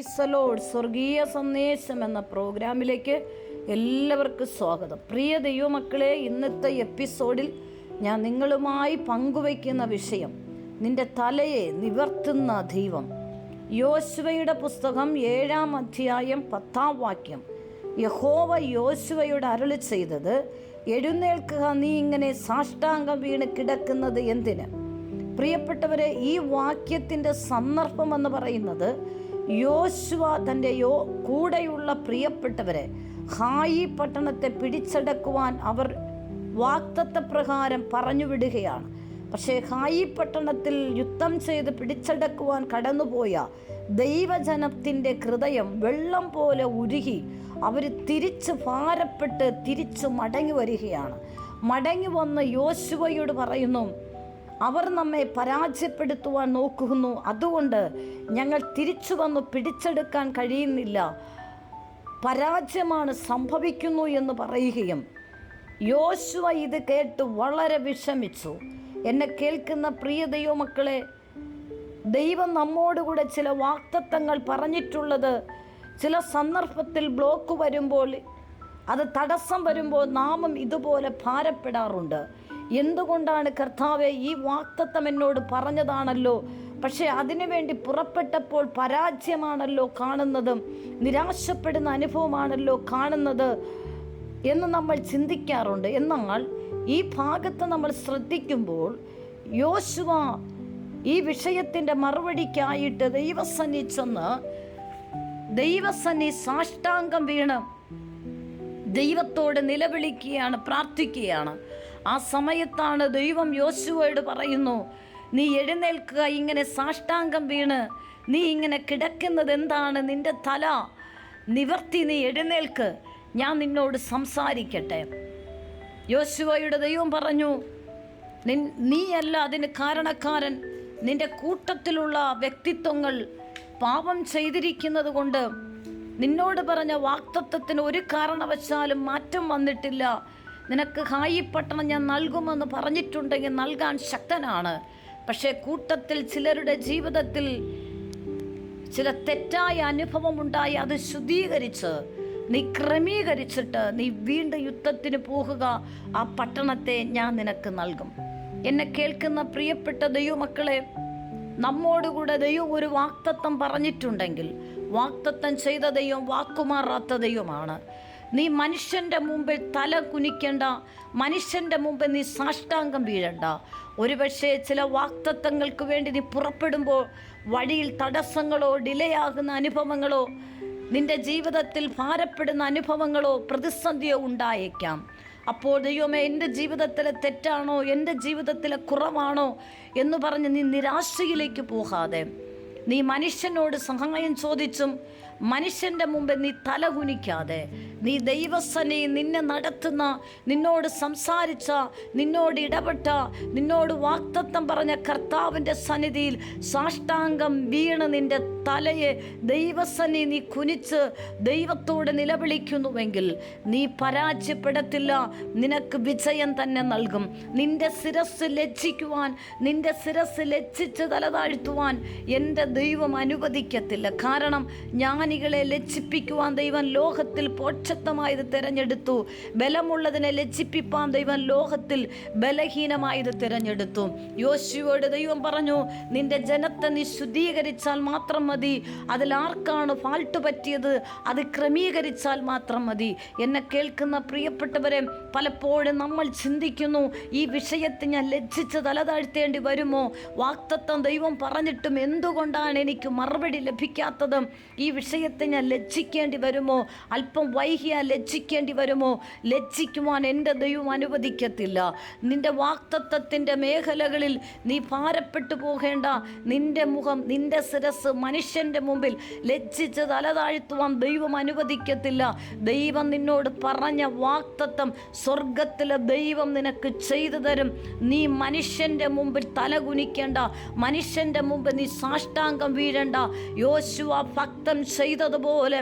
ഈസലോഡ് സ്വർഗീയ സന്ദേശം എന്ന പ്രോഗ്രാമിലേക്ക് എല്ലാവർക്കും സ്വാഗതം. പ്രിയ ദൈവമക്കളെ ഇന്നത്തെ എപ്പിസോഡിൽ ഞാൻ നിങ്ങളുമായി പങ്കുവയ്ക്കുന്ന വിഷയം നിന്റെ തലയെ നിവർത്തുന്ന ദൈവം. യോശുവയുടെ പുസ്തകം ഏഴാം അധ്യായം പത്താം വാക്യം. യഹോവ യോശുവയോട് അരുളി ചെയ്തത് എഴുന്നേൽക്കുക നീ ഇങ്ങനെ സാഷ്ടാംഗം വീണ് കിടക്കുന്നത് എന്തിന്? പ്രിയപ്പെട്ടവരെ ഈ വാക്യത്തിന്റെ സന്ദർഭം എന്ന് പറയുന്നത് യോശുവ തന്റെ യോ കൂടെയുള്ള പ്രിയപ്പെട്ടവരെ ഹായി പട്ടണത്തെ പിടിച്ചടക്കുവാൻ അവർ വാക്തത്വ പ്രകാരം പറഞ്ഞു വിടുകയാണ് പക്ഷേ ഹായി പട്ടണത്തിൽ യുദ്ധം ചെയ്ത് പിടിച്ചടക്കുവാൻ കടന്നുപോയ ദൈവജനത്തിന്റെ ഹൃദയം വെള്ളം പോലെ ഉരുകി അവർ തിരിച്ച് ഭാരപ്പെട്ട് തിരിച്ചു മടങ്ങി വരികയാണ്. മടങ്ങി വന്ന് യോശുവയോട് പറയുന്നു അവർ നമ്മെ പരാജയപ്പെടുത്തുവാൻ നോക്കുന്നു. അതുകൊണ്ട് ഞങ്ങൾ തിരിച്ചു വന്ന് പിടിച്ചെടുക്കാൻ കഴിയുന്നില്ല. പരാജയമാണ് സംഭവിക്കുന്നു എന്ന് പറയുകയും യോശുവ ഇത് കേട്ട് വളരെ വിഷമിച്ചു. എന്നെ കേൾക്കുന്ന പ്രിയ ദൈവമക്കളെ ദൈവം നമ്മോടുകൂടെ ചില വാക്തത്വങ്ങൾ പറഞ്ഞിട്ടുള്ളത് ചില സന്ദർഭത്തിൽ ബ്ലോക്ക് വരുമ്പോൾ അത് തടസ്സം വരുമ്പോൾ നാമം ഇതുപോലെ ഭാരപ്പെടാറുണ്ട്. എന്തുകൊണ്ടാണ് കർത്താവെ ഈ വാക്തത്വം എന്നോട് പറഞ്ഞതാണല്ലോ? പക്ഷേ അതിനുവേണ്ടി പുറപ്പെട്ടപ്പോൾ പരാജയമാണല്ലോ കാണുന്നതും നിരാശപ്പെടുന്ന അനുഭവമാണല്ലോ കാണുന്നത് എന്ന് നമ്മൾ ചിന്തിക്കാറുണ്ട്. എന്നാൽ ഈ ഭാഗത്ത് നമ്മൾ ശ്രദ്ധിക്കുമ്പോൾ യോശുവ ഈ വിഷയത്തിന്റെ മറുപടിക്കായിട്ട് ദൈവസന്നി ചെന്ന് ദൈവസന്നി സാഷ്ടാംഗം വീണ് ദൈവത്തോട് നിലവിളിക്കുകയാണ് പ്രാർത്ഥിക്കുകയാണ്. ആ സമയത്താണ് ദൈവം യോശുവയോട് പറയുന്നു നീ എഴുന്നേൽക്കുക ഇങ്ങനെ സാഷ്ടാംഗം വീണ്. നീ ഇങ്ങനെ കിടക്കുന്നത് എന്താണ്? നിന്റെ തല നിവർത്തി നീ എഴുന്നേൽക്ക്. ഞാൻ നിന്നോട് സംസാരിക്കട്ടെ. യോശുവയുടെ ദൈവം പറഞ്ഞു നിൻ നീയല്ല അതിന് കാരണക്കാരൻ. നിന്റെ കൂട്ടത്തിലുള്ള വ്യക്തിത്വങ്ങൾ പാപം ചെയ്തിരിക്കുന്നത് കൊണ്ട് നിന്നോട് പറഞ്ഞ വാക്തത്വത്തിന് ഒരു കാരണവശാലും മാറ്റം വന്നിട്ടില്ല. നിനക്ക് ഹായി പട്ടണം ഞാൻ നൽകുമെന്ന് പറഞ്ഞിട്ടുണ്ടെങ്കിൽ നൽകാൻ ശക്തനാണ്. പക്ഷേ കൂട്ടത്തിൽ ചിലരുടെ ജീവിതത്തിൽ ചില തെറ്റായ അനുഭവം ഉണ്ടായി അത് ശുദ്ധീകരിച്ച് നീ ക്രമീകരിച്ചിട്ട് നീ വീണ്ടും യുദ്ധത്തിന് പോകുക ആ പട്ടണത്തെ ഞാൻ നിനക്ക് നൽകും. എന്നെ കേൾക്കുന്ന പ്രിയപ്പെട്ട ദൈവമക്കളെ നമ്മോടുകൂടെ ദൈവം ഒരു വാക്തത്വം പറഞ്ഞിട്ടുണ്ടെങ്കിൽ വാക്തത്വം ചെയ്ത ദൈവം വാക്കുമാറാത്ത ദൈവമാണ്. നീ മനുഷ്യന്റെ മുമ്പിൽ തല കുനിക്കേണ്ട മനുഷ്യന്റെ മുമ്പിൽ നീ സാഷ്ടാംഗം വീഴണ്ട. ഒരുപക്ഷെ ചില വാക്തത്വങ്ങൾക്ക് വേണ്ടി നീ പുറപ്പെടുമ്പോൾ വഴിയിൽ തടസ്സങ്ങളോ ഡിലേ ആകുന്ന അനുഭവങ്ങളോ നിന്റെ ജീവിതത്തിൽ ഭാരപ്പെടുന്ന അനുഭവങ്ങളോ പ്രതിസന്ധിയോ ഉണ്ടായേക്കാം. അപ്പോൾ ദൈവമേ എന്റെ ജീവിതത്തിലെ തെറ്റാണോ? എന്റെ ജീവിതത്തിലെ കുറവാണോ? എന്ന് പറഞ്ഞ് നീ നിരാശയിലേക്ക് പോകാതെ നീ മനുഷ്യനോട് സഹായം ചോദിച്ചും മനുഷ്യന്റെ മുമ്പ് നീ തല കുനിക്കാതെ നീ ദൈവസനെ നിന്നെ നടത്തുന്ന നിന്നോട് സംസാരിച്ച നിന്നോട് ഇടപെട്ട നിന്നോട് വാക്തത്വം പറഞ്ഞ കർത്താവിന്റെ സന്നിധിയിൽ സാഷ്ടാംഗം വീണ് നിന്റെ തലയെ ദൈവസനെ നീ കുനിച്ച് ദൈവത്തോട് നിലവിളിക്കുന്നുവെങ്കിൽ നീ പരാജയപ്പെടത്തില്ല. നിനക്ക് വിജയം തന്നെ നൽകും. നിന്റെ ശിരസ് ലജ്ജിക്കുവാൻ നിന്റെ ശിരസ് ലജ്ജിച്ച് തലതാഴ്ത്തുവാൻ എന്റെ ദൈവം അനുവദിക്കത്തില്ല. കാരണം ജ്ഞാനികളെ ലജ്ജിപ്പിക്കുവാൻ ദൈവം ലോകത്തിൽ പോക്ഷത്വമായത് തിരഞ്ഞെടുത്തു. ബലമുള്ളതിനെ ലജ്ജിപ്പിപ്പാൻ ദൈവം ലോകത്തിൽ ബലഹീനമായത് തിരഞ്ഞെടുത്തു. യോശുവോട് ദൈവം പറഞ്ഞു നിന്റെ ജനത്തെ നീ ശുദ്ധീകരിച്ചാൽ മാത്രം മതി. അതിൽ ആർക്കാണ് ഫാൾട്ട് പറ്റിയത്? അത് ക്രമീകരിച്ചാൽ മാത്രം മതി. എന്നെ കേൾക്കുന്ന പ്രിയപ്പെട്ടവരെ പലപ്പോഴും നമ്മൾ ചിന്തിക്കുന്നു ഈ വിഷയത്തെ ഞാൻ ലജ്ജിച്ച് തലതാഴ്ത്തേണ്ടി വരുമോ? വാക്തത്വം ദൈവം പറഞ്ഞിട്ടും എന്തുകൊണ്ടാണ് എനിക്ക് മറുപടി ലഭിക്കാത്തത്? ഈ വിഷയത്തെ ഞാൻ ലജ്ജിക്കേണ്ടി വരുമോ? അല്പം വൈകിയാൽ ലജ്ജിക്കേണ്ടി വരുമോ? ലജ്ജിക്കുവാൻ എന്റെ ദൈവം അനുവദിക്കത്തില്ല. നിന്റെ വാക്തത്വത്തിന്റെ മേഖലകളിൽ നീ ഭാരപ്പെട്ടു പോകേണ്ട. നിന്റെ മുഖം നിന്റെ ശിരസ് മനുഷ്യന്റെ മുമ്പിൽ ലജ്ജിച്ച് തലതാഴ്ത്തുവാൻ ദൈവം അനുവദിക്കത്തില്ല. ദൈവം നിന്നോട് പറഞ്ഞ വാക്തത്വം സ്വർഗത്തിലെ ദൈവം നിനക്ക് ചെയ്തു തരും. നീ മനുഷ്യന്റെ മുമ്പിൽ തലകുനിക്കേണ്ട. മനുഷ്യന്റെ മുമ്പ് നീ സാഷ്ടാംഗം വീഴണ്ട. യോശുവ ഭക്തം ചെയ്തതുപോലെ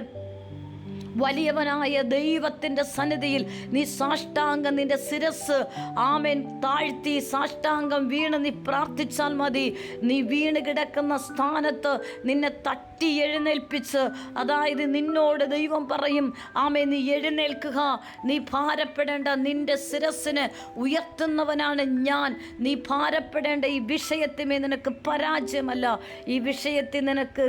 വലിയവനായ ദൈവത്തിന്റെ സന്നിധിയിൽ നീ സാഷ്ടാംഗം നിന്റെ ശിരസ് ആമേൻ. താഴ്ത്തി സാഷ്ടാംഗം വീണ് നീ പ്രാർത്ഥിച്ചാൽ മതി. നീ വീണ് കിടക്കുന്ന സ്ഥാനത്ത് നിന്നെ തട്ടി എഴുന്നേൽപ്പിച്ച്. അതായത് നിന്നോട് ദൈവം പറയും ആമേ നീ എഴുന്നേൽക്കുക. നീ ഭാരപ്പെടേണ്ട നിന്റെ ശിരസിന് ഉയർത്തുന്നവനാണ് ഞാൻ. നീ ഭാരപ്പെടേണ്ട ഈ വിഷയത്തിമേ നിനക്ക് പരാജയമല്ല. ഈ വിഷയത്തിൽ നിനക്ക്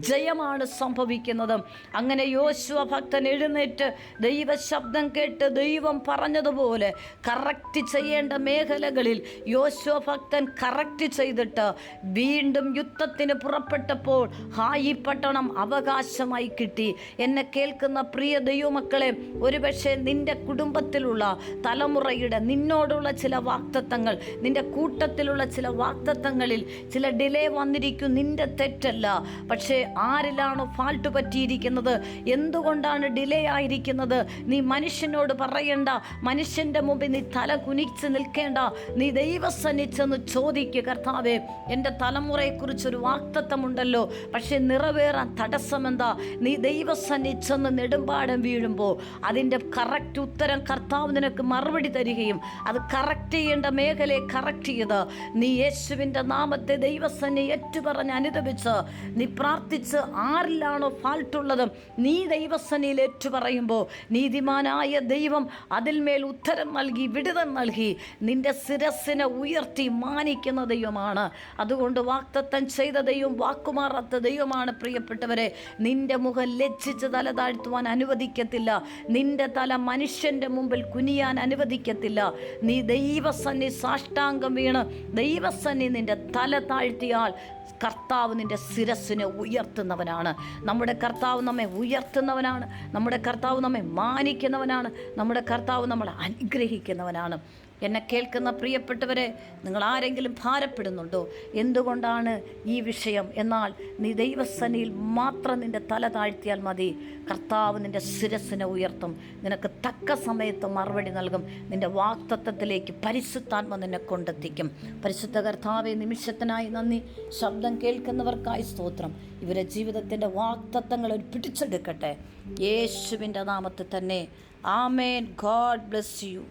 ജയമാണ് സംഭവിക്കുന്നത്. അങ്ങനെ യോശുവ ഭക്തൻ എഴുന്നേറ്റ് ദൈവശബ്ദം കേട്ട് ദൈവം പറഞ്ഞതുപോലെ കറക്റ്റ് ചെയ്യേണ്ട മേഖലകളിൽ യോശുവ ഭക്തൻ കറക്റ്റ് ചെയ്തിട്ട് വീണ്ടും യുദ്ധത്തിന് പുറപ്പെട്ടപ്പോൾ ഹായി പട്ടണം അവകാശമായി കിട്ടി. എന്നെ കേൾക്കുന്ന പ്രിയ ദൈവമക്കളെ ഒരുപക്ഷെ നിന്റെ കുടുംബത്തിലുള്ള തലമുറയുടെ നിന്നോടുള്ള ചില വാക്തത്വങ്ങൾ നിന്റെ കൂട്ടത്തിലുള്ള ചില വാക്തത്വങ്ങളിൽ ചില ഡിലേ വന്നിരിക്കും. നിന്റെ തെറ്റല്ല. പക്ഷേ ആരിലാണോ ഫാൾട്ട് പറ്റിയിരിക്കുന്നത്? എന്തുകൊണ്ടാണ് ഡിലേ ആയിരിക്കുന്നത്? നീ മനുഷ്യനോട് പറയണ്ട. മനുഷ്യന്റെ മുമ്പിൽ നീ തല കുനിച്ച് നിൽക്കേണ്ട. നീ ദൈവസന്നിച്ചെന്ന് ചോദിക്കുക കർത്താവേ എന്റെ തലമുറയെക്കുറിച്ചൊരു വാക്തത്വമുണ്ടല്ലോ. പക്ഷേ നിറവേറാൻ തടസ്സമെന്താ? നീ ദൈവസന്നിച്ചെന്ന് നെടുമ്പാടം വീഴുമ്പോൾ അതിന്റെ കറക്റ്റ് ഉത്തരം കർത്താവ് നിനക്ക് മറുപടി തരികയും അത് കറക്റ്റ് ചെയ്യേണ്ട മേഖലയെ കറക്റ്റ് ചെയ്ത് നീ യേശുവിന്റെ നാമത്തെ ദൈവസന്നെ ഏറ്റുപറഞ്ഞ് അനുദപിച്ച് നീ പ്രാർത്ഥിച്ച് ആരിലാണോ ഫാൾട്ടുള്ളത്? നീ ദൈവസനയിൽ ഏറ്റുപറയുമ്പോൾ നീതിമാനായ ദൈവം അതിന്മേൽ ഉത്തരം നൽകി വിടുതൽ നൽകി നിന്റെ ശിരസിനെ ഉയർത്തി മാനിക്കുന്ന ദൈവമാണ്. അതുകൊണ്ട് വാക്തത്വം ചെയ്ത ദൈവം വാക്കുമാറാത്ത ദൈവമാണ് പ്രിയപ്പെട്ടവരെ. നിന്റെ മുഖം ലജ്ജിച്ച് തല താഴ്ത്തുവാൻ അനുവദിക്കത്തില്ല. നിന്റെ തല മനുഷ്യന്റെ മുമ്പിൽ കുനിയാൻ അനുവദിക്കത്തില്ല. നീ ദൈവസന്നി സാഷ്ടാംഗം വീണ് ദൈവസന്നി നിന്റെ തല താഴ്ത്തിയാൽ കർത്താവ് നിന്റെ ശിരസ്സിനെ ഉയർത്തുന്നവനാണ്. നമ്മുടെ കർത്താവ് നമ്മെ ഉയർത്തുന്നവനാണ്. നമ്മുടെ കർത്താവ് നമ്മെ മാനിക്കുന്നവനാണ്. നമ്മുടെ കർത്താവ് നമ്മളെ അനുഗ്രഹിക്കുന്നവനാണ്. എന്നെ കേൾക്കുന്ന പ്രിയപ്പെട്ടവരെ നിങ്ങൾ ആരെങ്കിലും ഭാരപ്പെടുന്നുണ്ടോ? എന്തുകൊണ്ടാണ് ഈ വിഷയം? എന്നാൽ നീ ദൈവസനയിൽ മാത്രം നിന്റെ തല താഴ്ത്തിയാൽ മതി. കർത്താവ് നിന്റെ ശിരസ്സിനെ ഉയർത്തും. നിനക്ക് തക്ക സമയത്ത് മറുപടി നൽകും. നിന്റെ വാക്തത്വത്തിലേക്ക് പരിശുദ്ധാത്മ നിന്നെ കൊണ്ടെത്തിക്കും. പരിശുദ്ധ കർത്താവെ നിമിഷത്തിനായി നന്ദി. ശബ്ദം കേൾക്കുന്നവർക്കായി സ്തോത്രം. ഇവരെ ജീവിതത്തിന്റെ വാക്തത്വങ്ങൾ ഒരു പിടിച്ചെടുക്കട്ടെ. യേശുവിന്റെ നാമത്തിൽ തന്നെ. ആമേൻ. God bless you.